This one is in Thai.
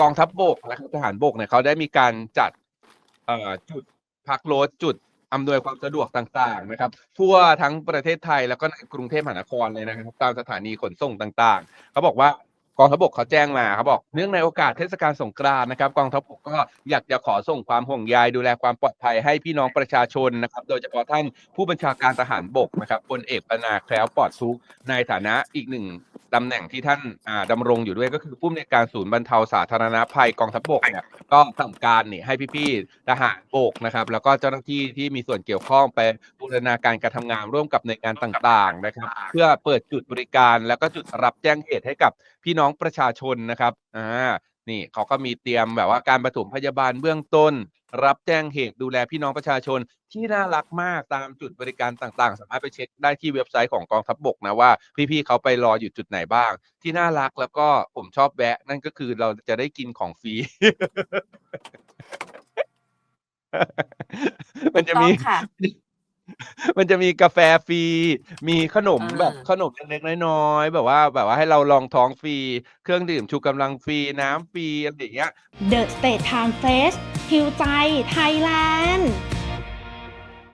กองทัพบกและทหารบกเนี่ยเขาได้มีการจัดเอ่อจุดพักรถจุดอำนวยความสะดวกต่างๆนะครับ ทั่วทั้งประเทศไทยแล้วก็ในกรุงเทพมหานครเลยนะครับ ตามสถานีขนส่งต่างๆ เขาบอกว่า กองทัพบกเขาแจ้งมาเขาบอกเนื่องในโอกาสเทศกาลสงกรานต์นะครับกองทัพบกก็อยากจะขอส่งความห่วงใยดูแลความปลอดภัยให้พี่น้องประชาชนนะครับ โดยเฉพาะท่านผู้บัญชาการทหารบกนะครับพลเอกปนาแคล้วปลอดทุกในฐานะอีกหนึ่งตำแหน่งที่ท่านอ่าดำรงอยู่ด้วยก็คือผู้อำนวยการศูนย์บรรเทาสาธารณภัยกองทัพบกเนี่ยก็สั่งการนี่ให้พี่ๆทหารบกนะครับ แล้วก็เจ้าหน้าที่ที่มีส่วนเกี่ยวข้องไปบูรณาการการทำงานร่วมกับหน่วยงานต่างๆนะครับ เพื่อเปิดจุดบริการแล้วก็จุดรับแจ้งเหตุให้กับพี่น้องประชาชนนะครับอ่านี่เขาก็มีเตรียมแบบว่าการปฐมพยาบาลเบื้องต้น รับแจ้งเหตุดูแลพี่น้องประชาชนที่น่ารักมากตามจุดบริการต่างๆ สามารถไปเช็คได้ที่เว็บไซต์ของกองทัพบกนะว่าพี่ๆเขาไปรออยู่จุดไหนบ้าง ที่น่ารักแล้วก็ผมชอบแวะ นั่นก็คือเราจะได้กินของฟรีมันจะต้อมีงค่ะ มันจะมีกาแฟฟรี มีขนมเออแบบขนมเล็กๆน้อยๆแบบว่าแบบว่าให้เราลองท้องฟรี เครื่องดื่มชูกำลังฟรี น้ำฟรีอะไรอย่างเงี้ย The State Time Fest ฮิวใจไทยแลนด์